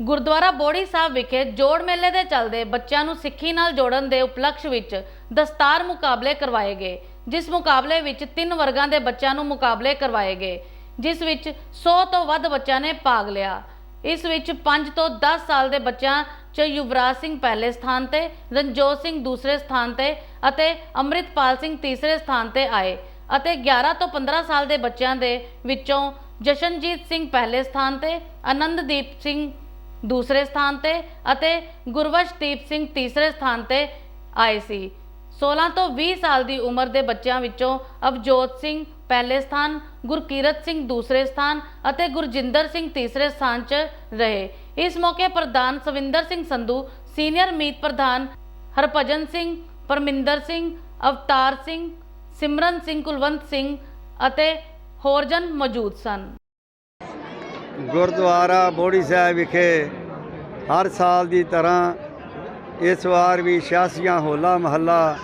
ਗੁਰਦੁਆਰਾ ਬੋੜੀ ਸਾਹਿਬ ਵਿਖੇ ਜੋੜ ਮੇਲੇ ਦੇ ਚੱਲਦੇ ਬੱਚਿਆਂ ਨੂੰ ਸਿੱਖੀ ਨਾਲ ਜੋੜਨ ਦੇ ਉਪਲਕਸ਼ ਵਿੱਚ ਦਸਤਾਰ ਮੁਕਾਬਲੇ ਕਰਵਾਏ ਗਏ, ਜਿਸ ਮੁਕਾਬਲੇ ਵਿੱਚ ਤਿੰਨ ਵਰਗਾਂ ਦੇ ਬੱਚਿਆਂ ਨੂੰ ਮੁਕਾਬਲੇ ਕਰਵਾਏ ਗਏ, ਜਿਸ ਵਿੱਚ 100 ਤੋਂ ਵੱਧ ਬੱਚਿਆਂ ਨੇ ਭਾਗ ਲਿਆ। ਇਸ ਵਿੱਚ 5 ਤੋਂ 10 ਸਾਲ ਦੇ ਬੱਚਿਆਂ 'ਚ ਯੁਵਰਾਜ ਸਿੰਘ ਪਹਿਲੇ ਸਥਾਨ ਤੇ, ਰਣਜੋਤ ਸਿੰਘ ਦੂਸਰੇ ਸਥਾਨ ਤੇ ਅਤੇ ਅੰਮ੍ਰਿਤਪਾਲ ਸਿੰਘ ਤੀਸਰੇ ਸਥਾਨ ਤੇ ਆਏ ਅਤੇ 11 ਤੋਂ 15 ਸਾਲ ਦੇ ਬੱਚਿਆਂ ਦੇ ਵਿੱਚੋਂ ਜਸ਼ਨਜੀਤ ਸਿੰਘ ਪਹਿਲੇ ਸਥਾਨ ਤੇ, ਆਨੰਦਦੀਪ ਸਿੰਘ ਦੂਸਰੇ ਸਥਾਨ ਤੇ ਅਤੇ ਗੁਰਵਸ਼ਦੀਪ ਸਿੰਘ ਤੀਸਰੇ ਸਥਾਨ ਤੇ ਆਏ ਸੀ। 16 ਤੋਂ 20 ਸਾਲ ਦੀ ਉਮਰ ਦੇ ਬੱਚਿਆਂ ਵਿੱਚੋਂ ਅਵਜੋਤ ਸਿੰਘ ਪਹਿਲੇ ਸਥਾਨ, ਗੁਰਕੀਰਤ ਸਿੰਘ ਦੂਸਰੇ ਸਥਾਨ ਅਤੇ ਗੁਰਜਿੰਦਰ ਸਿੰਘ ਤੀਸਰੇ ਸਥਾਨ 'ਚ ਰਹੇ। ਇਸ ਮੌਕੇ ਪ੍ਰਧਾਨ ਸਵਿੰਦਰ ਸਿੰਘ ਸੰਧੂ, ਸੀਨੀਅਰ ਮੀਤ ਪ੍ਰਧਾਨ ਹਰਭਜਨ ਸਿੰਘ, ਪਰਮਿੰਦਰ ਸਿੰਘ, ਅਵਤਾਰ ਸਿੰਘ, ਸਿਮਰਨ ਸਿੰਘ ਕੁਲਵੰਤ ਸਿੰਘ ਅਤੇ ਹੋਰ ਜਨ ਮੌਜੂਦ ਸਨ। ਗੁਰਦੁਆਰਾ ਬੋੜੀ ਸਾਹਿਬ ਵਿਖੇ ਹਰ ਸਾਲ ਦੀ ਤਰ੍ਹਾਂ ਇਸ ਵਾਰ ਵੀ ਛਿਆਸੀਆਂ ਹੋਲਾ ਮਹੱਲਾ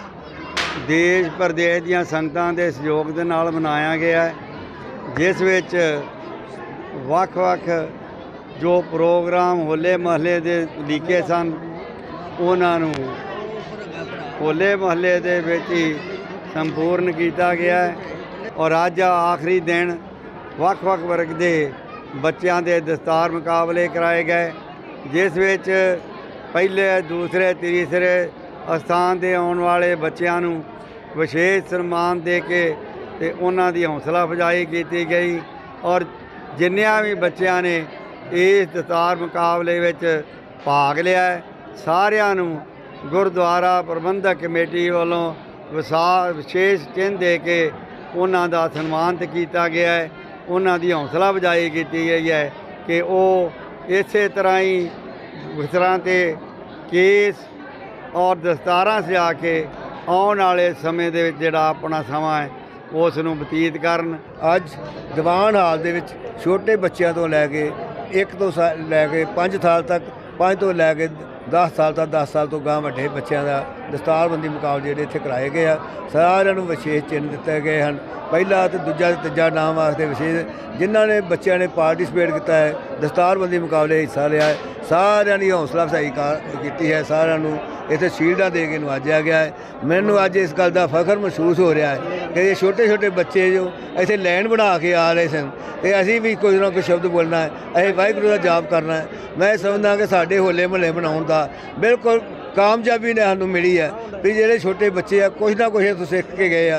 ਦੇਸ਼ ਪ੍ਰਦੇਸ਼ ਦੀਆਂ ਸੰਗਤਾਂ ਦੇ ਸਹਿਯੋਗ ਦੇ ਨਾਲ ਮਨਾਇਆ ਗਿਆ ਜਿਸ ਵਿੱਚ ਵੱਖ-ਵੱਖ ਜੋ ਪ੍ਰੋਗਰਾਮ ਹੋਲੇ ਮਹੱਲੇ ਦੇ ਲੀਕੇ ਸਨ, ਉਹਨਾਂ ਨੂੰ ਹੋਲੇ ਮਹੱਲੇ ਦੇ ਵਿੱਚ ਹੀ ਸੰਪੂਰਨ ਕੀਤਾ ਗਿਆ ਔਰ ਅੱਜ ਆਖਰੀ ਦਿਨ ਵੱਖ-ਵੱਖ ਵਰਗ ਦੇ ਬੱਚਿਆਂ ਦੇ ਦਸਤਾਰ ਮੁਕਾਬਲੇ ਕਰਾਏ ਗਏ, ਜਿਸ ਵਿੱਚ ਪਹਿਲੇ, ਦੂਸਰੇ, ਤੀਸਰੇ ਸਥਾਨ ਦੇ ਆਉਣ ਵਾਲੇ ਬੱਚਿਆਂ ਨੂੰ ਵਿਸ਼ੇਸ਼ ਸਨਮਾਨ ਦੇ ਕੇ ਤੇ ਉਹਨਾਂ ਦੀ ਹੌਸਲਾ ਅਫਜ਼ਾਈ ਕੀਤੀ ਗਈ ਔਰ ਜਿੰਨਿਆਂ ਵੀ ਬੱਚਿਆਂ ਨੇ ਇਸ ਦਸਤਾਰ ਮੁਕਾਬਲੇ ਵਿੱਚ ਭਾਗ ਲਿਆ ਸਾਰਿਆਂ ਨੂੰ ਗੁਰਦੁਆਰਾ ਪ੍ਰਬੰਧਕ ਕਮੇਟੀ ਵੱਲੋਂ ਵਿਸਾ, ਵਿਸ਼ੇਸ਼ ਚਿੰਨ੍ਹ ਦੇ ਕੇ ਉਹਨਾਂ ਦਾ ਸਨਮਾਨਿਤ ਕੀਤਾ ਗਿਆ ਹੈ। ਉਹਨਾਂ ਦੀ ਹੌਸਲਾ ਅਫਜ਼ਾਈ ਕੀਤੀ ਗਈ ਹੈ ਕਿ ਉਹ ਇਸੇ ਤਰ੍ਹਾਂ ਹੀ ਵਿਸਰਾਂ ਤੇ ਕੇਸ ਔਰ ਦਸਤਾਰਾਂ ਸਜਾ ਕੇ ਆਉਣ ਵਾਲੇ ਸਮੇਂ ਦੇ ਵਿੱਚ ਜਿਹੜਾ ਆਪਣਾ ਸਮਾਂ ਹੈ, ਉਸ ਨੂੰ ਬਤੀਤ ਕਰਨ। ਅੱਜ ਦੀਵਾਨ ਹਾਲ ਦੇ ਵਿੱਚ ਛੋਟੇ ਬੱਚਿਆਂ ਤੋਂ ਲੈ ਕੇ 1 ਤੋਂ ਸਾ- ਲੈ ਕੇ 5 ਸਾਲ ਤੱਕ 5 ਤੋਂ ਲੈ ਕੇ 10 ਸਾਲ ਤੱਕ 10 ਸਾਲ ਤੋਂ ਗਾਂ ਵੱਡੇ ਬੱਚਿਆਂ ਦਾ ਦਸਤਾਰਬੰਦੀ ਮੁਕਾਬਲੇ ਜਿਹੜੇ ਇੱਥੇ ਕਰਾਏ ਗਏ ਆ। ਸਾਰਿਆਂ ਨੂੰ ਵਿਸ਼ੇਸ਼ ਚਿੰਨ੍ਹ ਦਿੱਤੇ ਗਏ ਹਨ। ਪਹਿਲਾ ਤੇ ਦੂਜਾ ਤੇ ਤੀਜਾ ਨਾਮ ਵਾਸਤੇ ਵਿਸ਼ੇਸ਼ ਜਿਨ੍ਹਾਂ ਨੇ ਬੱਚਿਆਂ ਨੇ ਪਾਰਟਿਸਿਪੇਟ ਕੀਤਾ ਹੈ, ਦਸਤਾਰਬੰਦੀ ਮੁਕਾਬਲੇ ਹਿੱਸਾ ਲਿਆ ਹੈ। ਸਾਰਿਆਂ ਦੀ ਹੌਸਲਾ ਅਫਜ਼ਾਈ ਕਰ- ਕੀਤੀ ਹੈ, ਸਾਰਿਆਂ ਨੂੰ ਇੱਥੇ ਸ਼ੀਲਡਾਂ ਦੇ ਕੇ ਨਵਾਜਿਆ ਗਿਆ ਹੈ। ਮੈਨੂੰ ਅੱਜ ਇਸ ਗੱਲ ਦਾ ਫਖਰ ਮਹਿਸੂਸ ਹੋ ਰਿਹਾ ਹੈ ਕਿ ਇਹ ਛੋਟੇ ਛੋਟੇ ਬੱਚੇ ਜੋ ਇੱਥੇ ਲਾਈਨ ਬਣਾ ਕੇ ਆ ਰਹੇ ਸਨ, ਤੇ ਅਸੀਂ ਵੀ ਕੁਝ ਨਾ ਕੁਝ ਸ਼ਬਦ ਬੋਲਣਾ ਹੈ, ਅਸੀਂ ਵਾਹਿਗੁਰੂ ਦਾ ਜਾਪ ਕਰਨਾ ਹੈ। ਮੈਂ ਸਮਝਦਾ ਕਿ ਸਾਡੇ ਹੋਲੇ ਮਹੱਲੇ ਬਣਾਉਣ ਦਾ ਬਿਲਕੁਲ ਕਾਮਯਾਬੀ ਨੇ ਸਾਨੂੰ ਮਿਲੀ ਹੈ ਵੀ ਜਿਹੜੇ ਛੋਟੇ ਬੱਚੇ ਆ, ਕੁਝ ਨਾ ਕੁਝ ਇੱਥੋਂ ਸਿੱਖ ਕੇ ਗਏ ਆ।